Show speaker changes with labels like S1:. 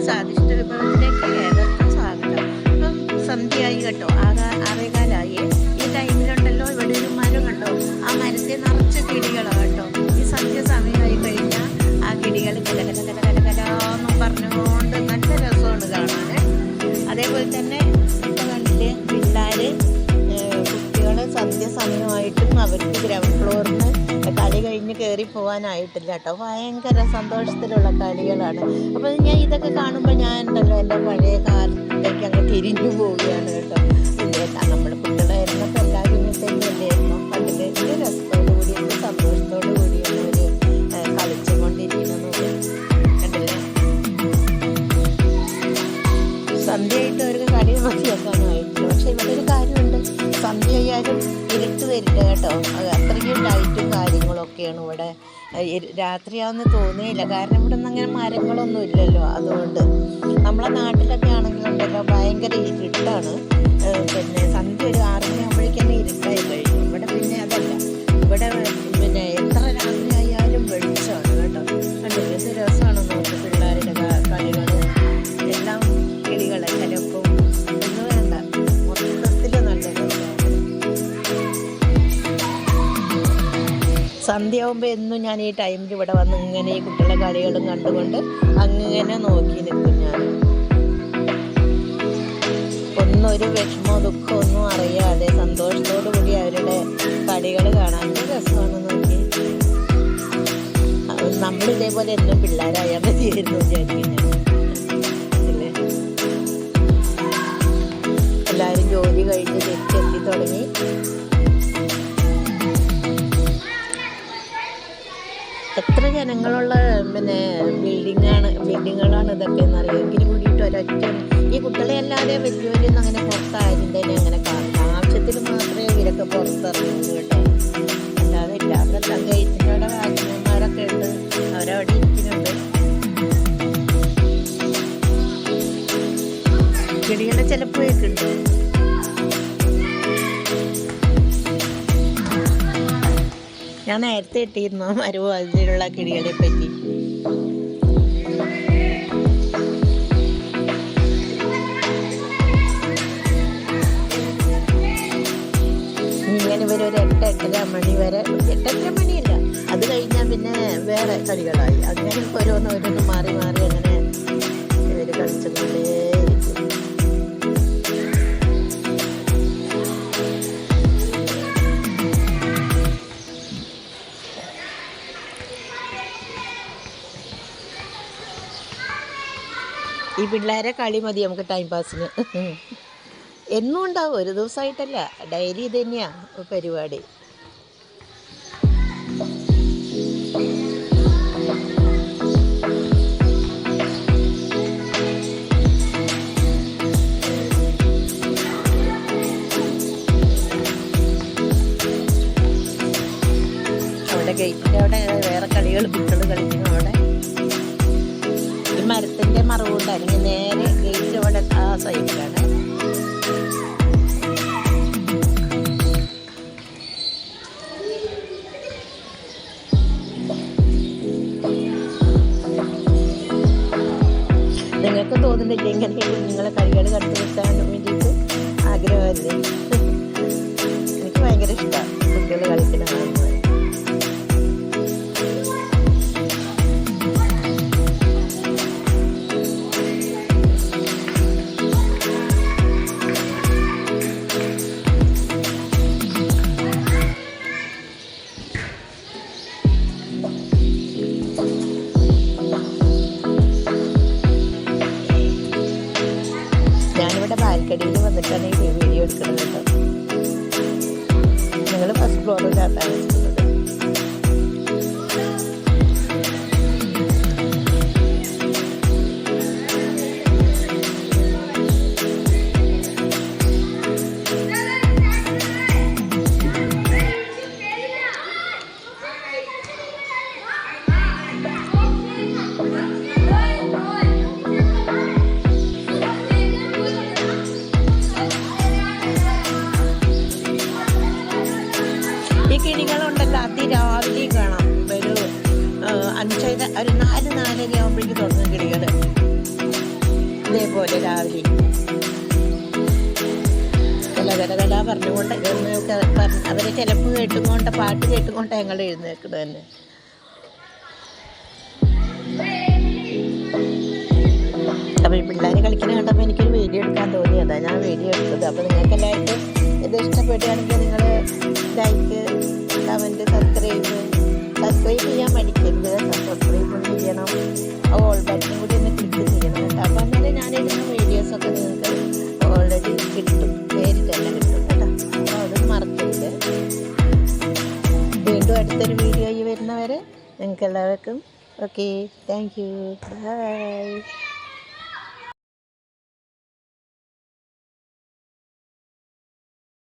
S1: sa. പോകാനായിട്ടില്ല കേട്ടോ. ഭയങ്കര സന്തോഷത്തിലുള്ള കളികളാണ്. അപ്പോൾ ഞാൻ ഇതൊക്കെ കാണുമ്പോൾ ഞാൻ ഉണ്ടല്ലോ എന്റെ പഴയ കാലത്തേക്ക് അങ്ങ് തിരിഞ്ഞു പോവുകയാണ് കേട്ടോ. പിന്നെ നമ്മൾ കുട്ടികളായിരുന്നപ്പോൾ എല്ലാവരും തന്നെയല്ലായിരുന്നു? അതിന്റെ രസത്തോടു കൂടി ഒരു സന്തോഷത്തോടു കൂടിയാണ് അവർ കളിച്ചുകൊണ്ടിരിക്കുന്നത് കണ്ടില്ലേ? സന്ധ്യയായിട്ട് അവർക്ക് കളി മതിയാക്കാനായിട്ടില്ല. പക്ഷെ ഇവിടെ ഒരു കാര്യമുണ്ട്. സന്ധ്യയായാലും ഇരുട്ട് വരില്ല കേട്ടോ. അത് അത്രയ്ക്കും ലൈറ്റും കാര്യങ്ങളൊക്കെയാണ് ഇവിടെ. രാത്രിയാവുന്ന തോന്നിയില്ല. കാരണം ഇവിടെ നിന്ന് അങ്ങനെ മരങ്ങളൊന്നും ഇല്ലല്ലോ. അതുകൊണ്ട് നമ്മളെ നാട്ടിലൊക്കെ ആണെങ്കിലുണ്ടല്ലോ ഭയങ്കര ഇരുട്ടാണ്. പിന്നെ സന്ധ്യയാകുമ്പോൾ എന്നും ഞാൻ ഈ ടൈമിൽ ഇവിടെ വന്ന് ഇങ്ങനെ ഈ കുട്ടികളെ കളികളും കണ്ടുകൊണ്ട് അങ്ങനെ നോക്കി നിൽക്കും ഞാൻ. ഒന്നൊരു വിഷമോ ദുഃഖമോ ഒന്നും അറിയാതെ സന്തോഷത്തോടു കൂടി അവരുടെ കളികൾ കാണാൻ രസമാണ് നോക്കി. നമ്മൾ ഇതേപോലെ എന്നും പിള്ളേരായാൽ മതിയായിരുന്നു വിചാരിക്കുന്നത് എല്ലാവരും ജോലി കഴിഞ്ഞ് തിരിച്ചെത്തി തുടങ്ങി. ജനങ്ങളുള്ള പിന്നെ ബിൽഡിങ്ങാണ് ബിൽഡിങ്ങുകളാണ് ഇതൊക്കെ എന്നറിയാം എങ്കിലും കൂടിയിട്ട് ഒരൊറ്റ ഈ കുട്ടികളെ അല്ലാതെ വലിയവരൊന്നും അങ്ങനെ പുറത്താരും തന്നെ അങ്ങനെ ആവശ്യത്തിൽ മാത്രമേ ഇവരൊക്കെ പുറത്തിറങ്ങുള്ളൂ കേട്ടോ. അല്ലാതെ ഇല്ലാത്ത അവിടെ വാച്ച്മാന്മാരൊക്കെ ഉണ്ട്. അവരവിടെ ഇരിക്കുന്നുണ്ട്. കിളികളെ ചിലപ്പോഴൊക്കെ ഞാൻ നേരത്തെ ഇട്ടിരുന്നു മരുവാതിലുള്ള കിളികളെ പറ്റി. ഇങ്ങനെ ഇവർ ഒരു എട്ട് എട്ടര മണി വരെ എട്ടെട്ടര മണിയല്ല അത് കഴിഞ്ഞാൽ പിന്നെ വേറെ കളികളായി. അങ്ങനെ ഓരോന്ന് ഓരോന്ന് മാറി മാറി അങ്ങനെ ഇവർ കളിച്ചുകൊണ്ടേയിരിക്കും ഈ പിള്ളേരെ കളി മതി നമുക്ക് ടൈം പാസിന് എന്നും ഉണ്ടാവും ഒരു ദിവസമായിട്ടല്ല ഡെയിലി ഇത് തന്നെയാണ് പരിപാടി. അവിടെ ഗേറ്റിന്റെ അവിടെ വേറെ കളികൾ കുട്ടികൾ കളിക്കുന്നു അവിടെ. ഈ മരത്തിന്റെ മറവുണ്ട് അല്ലെങ്കിൽ നേരെ ഗേറ്റ് അവിടെ ആ സൈഡിലാണ്. നിങ്ങൾക്ക് തോന്നുന്നില്ല ഇങ്ങനെ നിങ്ങളെ കൈകൾ കണ്ടു വെക്കാൻ വേണ്ടിയിട്ട് ആഗ്രഹമല്ലേ? എനിക്ക് ഭയങ്കര ഇഷ്ടമാണ് കുട്ടികൾ കളിക്കുന്ന বড়রা তারা ছোটরা അപ്പോഴേക്ക് തുറന്ന് കിളികൾ ഇതേപോലെ രാവിലെ. കല കല കല പറഞ്ഞുകൊണ്ട് എഴുന്നേക്ക് അവരെ ചിലപ്പോൾ കേട്ടുകൊണ്ട് പാട്ട് കേട്ടുകൊണ്ട് ഞങ്ങൾ എഴുന്നേക്കുന്നത് തന്നെ. അപ്പോൾ ഈ പിള്ളേർ കളിക്കുന്ന കണ്ടപ്പോൾ എനിക്കൊരു വീഡിയോ എടുക്കാൻ തോന്നിയതാ ഞാൻ വീഡിയോ എടുത്തത്. അപ്പോൾ നിങ്ങൾക്ക് എല്ലാവർക്കും ഇത് ഇഷ്ടപ്പെടുകയാണെങ്കിൽ നിങ്ങൾ ലൈക്ക് കമന്റ് സബ്സ്ക്രൈബ് സബ്സ്ക്രൈബ് ചെയ്യാൻ മടി ഓൾ ബട്ടൺ കൂടി ഒന്ന് ക്ലിക്ക് ചെയ്യണം അപ്പോൾ അന്നേരം ഞാനിടുന്ന വീഡിയോസൊക്കെ നിങ്ങൾക്ക് ഓൾറെഡി കിട്ടും. പേര് തന്നെ കിട്ടും കേട്ടോ. അപ്പോൾ അതൊന്നും മറക്കരുത് വീണ്ടും അടുത്തൊരു വീഡിയോയിൽ വരുന്നവരെ നിങ്ങൾക്ക് എല്ലാവർക്കും ഓക്കെ താങ്ക് യു ബൈ